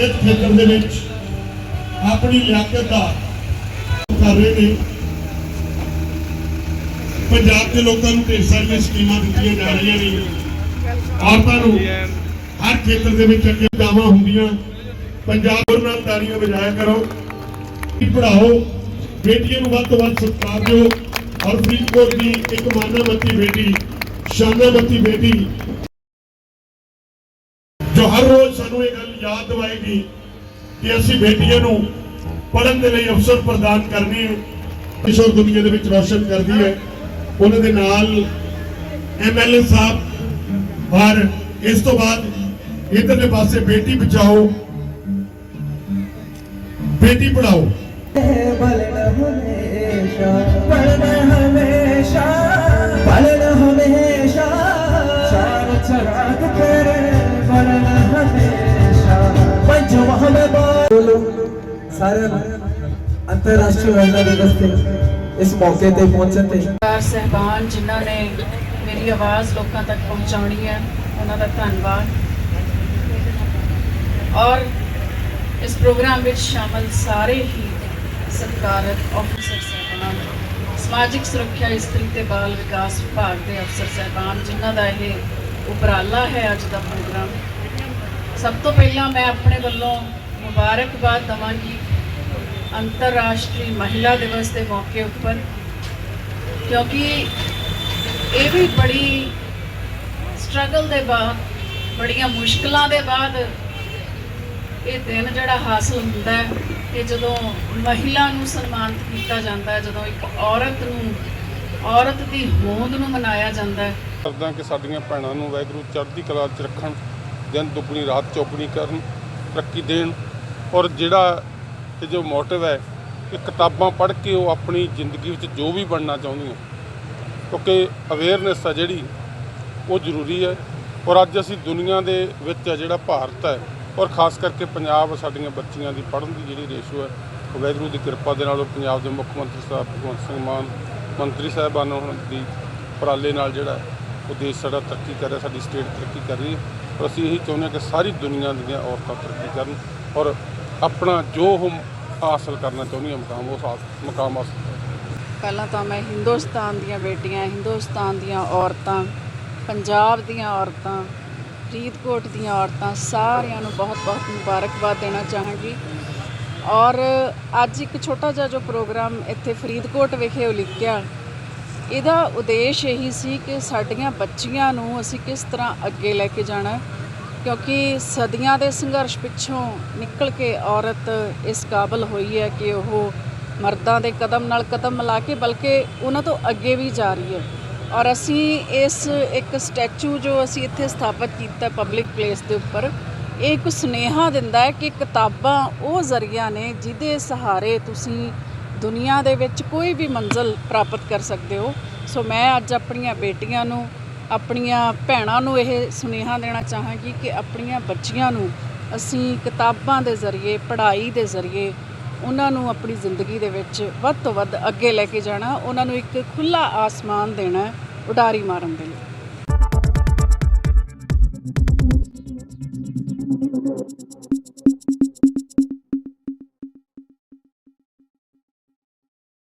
ਸਿਹਤ ਖੇਤਰ ਦੇ ਵਿੱਚ ਆਪਣੀ ਲਿਆਕਤ ਦਾ ਕਰ ਰਹੇ ਨੇ। ਪੰਜਾਬ ਦੇ ਲੋਕਾਂ ਨੂੰ ਢੇਰ ਸਾਰੀਆਂ ਸਕੀਮਾਂ ਦਿੱਤੀਆਂ ਜਾ ਰਹੀਆਂ ਨੇ। ਔਰਤਾਂ ਨੂੰ ਹਰ ਖੇਤਰ ਦੇ ਵਿੱਚ ਅੱਗੇ ਦਾਵਾ ਹੁੰਦੀਆਂ। ਪੰਜਾਬ ਨਾਲ ਤਾੜੀਆਂ ਵਜਾਇਆ ਕਰੋ। ਕਿ ਪੜਾਓ ਬੇਟੀਆਂ ਨੂੰ ਵੱਧ ਤੋਂ ਵੱਧ ਸਤਿਕਾਰ ਦਿਓ। ਔਰ ਫਰੀਦਕੋਟ ਦੀ ਇੱਕ ਮਾਨਾਮਤੀ ਬੇਟੀ ਸ਼ਾਨਾਮਤੀ ਬੇਟੀ ਜੋ ਹਰ ਰੋਜ਼ ਸਾਨੂੰ ਇਹ ਗੱਲ ਯਾਦ ਦਿਵਾਏਗੀ ਕਿ ਅਸੀਂ ਬੇਟੀਆਂ ਨੂੰ ਪੜਨ ਦੇ ਲਈ ਅਵਸਰ ਪ੍ਰਦਾਨ ਕਰਨੀ ਹੈ ਕਿਸ਼ੋਰ ਦੁਨੀਆ ਦੇ ਵਿੱਚ ਰੋਸ਼ਨ ਕਰਦੀ ਹੈ। ਉਹਨਾਂ ਦੇ ਨਾਲ ਐਮਐਲਏ ਸਾਹਿਬ ਹਰ ਇਸ ਤੋਂ ਬਾਅਦ ਇਧਰਲੇ ਪਾਸੇ ਬੇਟੀ ਬਚਾਓ। ਬੇਟੀ ਪੜਾਓ ਬਲਣਾ ਹਮੇਸ਼ਾ ਪੜਨਾ ਹਮੇਸ਼ਾ। ਮੁਬਾਰਕ ਅੰਤਰਰਾਸ਼ਟਰੀ ਮਹਿਲਾ ਦਿਵਸ ਤੇ ਇਸ ਮੌਕੇ ਤੇ ਪਹੁੰਚਣ ਤੇ ਸਹਿਬਾਨ, ਜਿਨ੍ਹਾਂ ਨੇ ਮੇਰੀ ਆਵਾਜ਼ ਲੋਕਾਂ ਤੱਕ ਪਹੁੰਚਾਉਣੀ ਹੈ, ਉਹਨਾਂ ਦਾ ਧੰਨਵਾਦ। ਔਰ ਇਸ ਪ੍ਰੋਗਰਾਮ ਵਿੱਚ ਸ਼ਾਮਲ ਸਾਰੇ ਹੀ ਸਰਕਾਰਤ ਅਫਸਰ ਸਹਿਬਾਨ, ਸਮਾਜਿਕ ਸੁਰੱਖਿਆ ਇਸਤਰੀ ਤੇ ਬਾਲ ਵਿਕਾਸ ਵਿਭਾਗ ਦੇ ਅਫਸਰ ਸਹਿਬਾਨ, ਜਿਨ੍ਹਾਂ ਦਾ ਇਹ ਉਪਰਾਲਾ ਹੈ ਅੱਜ ਦਾ ਪ੍ਰੋਗਰਾਮ। ਸਭ ਤੋਂ ਪਹਿਲਾਂ ਮੈਂ ਆਪਣੇ ਵੱਲੋਂ ਮੁਬਾਰਕਬਾਦ ਦਵਾਂਗੀ ਅੰਤਰਰਾਸ਼ਟਰੀ ਮਹਿਲਾ ਦਿਵਸ ਦੇ ਮੌਕੇ ਉੱਪਰ, ਕਿਉਂਕਿ ਇਹ ਵੀ ਬੜੀ ਸਟਰਗਲ ਦੇ ਬਾਅਦ, ਬੜੀਆਂ ਮੁਸ਼ਕਲਾਂ ਦੇ ਬਾਅਦ ਇਹ ਦਿਨ ਜਿਹੜਾ ਹਾਸਲ ਹੁੰਦਾ ਹੈ ਕਿ ਜਦੋਂ ਮਹਿਲਾ ਨੂੰ ਸਨਮਾਨਿਤ ਕੀਤਾ ਜਾਂਦਾ ਹੈ, ਜਦੋਂ ਇੱਕ ਔਰਤ ਨੂੰ, ਔਰਤ ਦੀ ਹੋਂਦ ਨੂੰ ਮਨਾਇਆ ਜਾਂਦਾ ਹੈ। ਕਰਦਾ ਕਿ ਸਾਡੀਆਂ ਭੈਣਾਂ ਨੂੰ ਵਾਹਿਗੁਰੂ ਚੜ੍ਹਦੀ ਕਲਾ 'ਚ ਰੱਖਣ, ਦਿਨ ਦੁੱਗਣੀ ਰਾਤ ਚੌਗਣੀ ਕਰਨ, ਤਰੱਕੀ ਦੇਣ ਔਰ ਜਿਹੜਾ ਇਹ ਜੋ ਮੋਟਿਵ ਹੈ ਕਿ ਕਿਤਾਬਾਂ ਪੜ੍ਹ ਕੇ ਉਹ ਆਪਣੀ ਜ਼ਿੰਦਗੀ ਵਿੱਚ ਜੋ ਵੀ ਬਣਨਾ ਚਾਹੁੰਦੀਆਂ। ਕਿਉਂਕਿ ਅਵੇਅਰਨੈਸ ਆ ਜਿਹੜੀ, ਉਹ ਜ਼ਰੂਰੀ ਹੈ। ਔਰ ਅੱਜ ਅਸੀਂ ਦੁਨੀਆ ਦੇ ਵਿੱਚ ਆ ਜਿਹੜਾ ਭਾਰਤ ਹੈ, ਔਰ ਖਾਸ ਕਰਕੇ ਪੰਜਾਬ, ਸਾਡੀਆਂ ਬੱਚੀਆਂ ਦੀ ਪੜ੍ਹਨ ਦੀ ਜਿਹੜੀ ਰੇਸ਼ੋ ਹੈ, ਉਹ ਵਾਹਿਗੁਰੂ ਦੀ ਕਿਰਪਾ ਦੇ ਨਾਲ ਉਹ ਪੰਜਾਬ ਦੇ ਮੁੱਖ ਮੰਤਰੀ ਸਾਹਿਬ, ਭਗਵੰਤ ਸਿੰਘ ਮਾਨ, ਮੰਤਰੀ ਸਾਹਿਬਾਨ ਉਹਨਾਂ ਦੀ ਉਪਰਾਲੇ ਨਾਲ ਜਿਹੜਾ ਉਹ ਦੇਸ਼ ਸਾਡਾ ਤਰੱਕੀ ਕਰ ਰਿਹਾ, ਸਾਡੀ ਸਟੇਟ ਤਰੱਕੀ ਕਰ ਰਹੀ ਹੈ। ਔਰ ਅਸੀਂ ਇਹੀ ਚਾਹੁੰਦੇ ਹਾਂ ਕਿ ਸਾਰੀ ਦੁਨੀਆ ਦੀਆਂ ਔਰਤਾਂ ਤਰੱਕੀ ਕਰਨ। ਔਰ ਆਪਣਾ ਜੋ ਉਹ ਹਾਸਲ ਕਰਨਾ ਚਾਹੁੰਦੀਆਂ ਮੁਕਾਮ, ਉਹ ਹਾਸ- ਮੁਕਾਮ ਹਾਸਲ ਪਹਿਲਾਂ ਤਾਂ ਮੈਂ ਹਿੰਦੁਸਤਾਨ ਦੀਆਂ ਬੇਟੀਆਂ, ਹਿੰਦੁਸਤਾਨ ਦੀਆਂ ਔਰਤਾਂ, ਪੰਜਾਬ ਦੀਆਂ ਔਰਤਾਂ, ਫਰੀਦਕੋਟ ਦੀਆਂ ਔਰਤਾਂ, ਸਾਰਿਆਂ ਨੂੰ ਬਹੁਤ-ਬਹੁਤ ਮੁਬਾਰਕਬਾਦ ਦੇਣਾ ਚਾਹਾਂਗੀ ਔਰ ਅੱਜ ਇੱਕ ਛੋਟਾ ਜਿਹਾ ਜੋ ਪ੍ਰੋਗਰਾਮ ਇੱਥੇ ਫਰੀਦਕੋਟ ਵਿਖੇ ਉਲੀਕਿਆ, ਇਹਦਾ ਉਦੇਸ਼ ਇਹੀ ਸੀ ਕਿ ਸਾਡੀਆਂ ਬੱਚੀਆਂ ਨੂੰ ਅਸੀਂ ਕਿਸ ਤਰ੍ਹਾਂ ਅੱਗੇ ਲੈ ਕੇ ਜਾਣਾ ਹੈ। ਕਿਉਂਕਿ ਸਦੀਆਂ ਦੇ ਸੰਘਰਸ਼ ਪਿੱਛੋਂ ਨਿਕਲ ਕੇ ਔਰਤ ਇਸ ਕਾਬਲ ਹੋਈ ਹੈ ਕਿ ਉਹ ਮਰਦਾਂ ਦੇ ਕਦਮ ਨਾਲ ਕਦਮ ਮਿਲਾ ਕੇ, ਬਲਕਿ ਉਹਨਾਂ ਤੋਂ ਅੱਗੇ ਵੀ ਜਾ ਰਹੀ ਹੈ। ਔਰ ਅਸੀਂ ਇਸ ਇੱਕ ਸਟੈਚੂ ਜੋ ਅਸੀਂ ਇੱਥੇ ਸਥਾਪਿਤ ਕੀਤਾ ਪਬਲਿਕ ਪਲੇਸ ਦੇ ਉੱਪਰ, ਇਹ ਇੱਕ ਸੁਨੇਹਾ ਦਿੰਦਾ ਹੈ ਕਿ ਕਿਤਾਬਾਂ ਉਹ ਜ਼ਰੀਆ ਨੇ ਜਿਹਦੇ ਸਹਾਰੇ ਤੁਸੀਂ ਦੁਨੀਆ ਦੇ ਵਿੱਚ ਕੋਈ ਵੀ ਮੰਜ਼ਲ ਪ੍ਰਾਪਤ ਕਰ ਸਕਦੇ ਹੋ। ਸੋ ਮੈਂ ਅੱਜ ਆਪਣੀਆਂ ਬੇਟੀਆਂ ਨੂੰ ਆਪਣੀਆਂ ਭੈਣਾਂ ਨੂੰ ਇਹ ਸੁਨੇਹਾ ਦੇਣਾ ਚਾਹਾਂਗੀ ਕਿ ਆਪਣੀਆਂ ਬੱਚੀਆਂ ਨੂੰ ਅਸੀਂ ਕਿਤਾਬਾਂ ਦੇ ਜ਼ਰੀਏ, ਪੜ੍ਹਾਈ ਦੇ ਜ਼ਰੀਏ ਉਹਨਾਂ ਨੂੰ ਆਪਣੀ ਜ਼ਿੰਦਗੀ ਦੇ ਵਿੱਚ ਵੱਧ ਤੋਂ ਵੱਧ ਅੱਗੇ ਲੈ ਕੇ ਜਾਣਾ, ਉਹਨਾਂ ਨੂੰ ਇੱਕ ਖੁੱਲਾ ਆਸਮਾਨ ਦੇਣਾ, ਉਡਾਰੀ ਮਾਰਨ ਦੇ ਲਈ।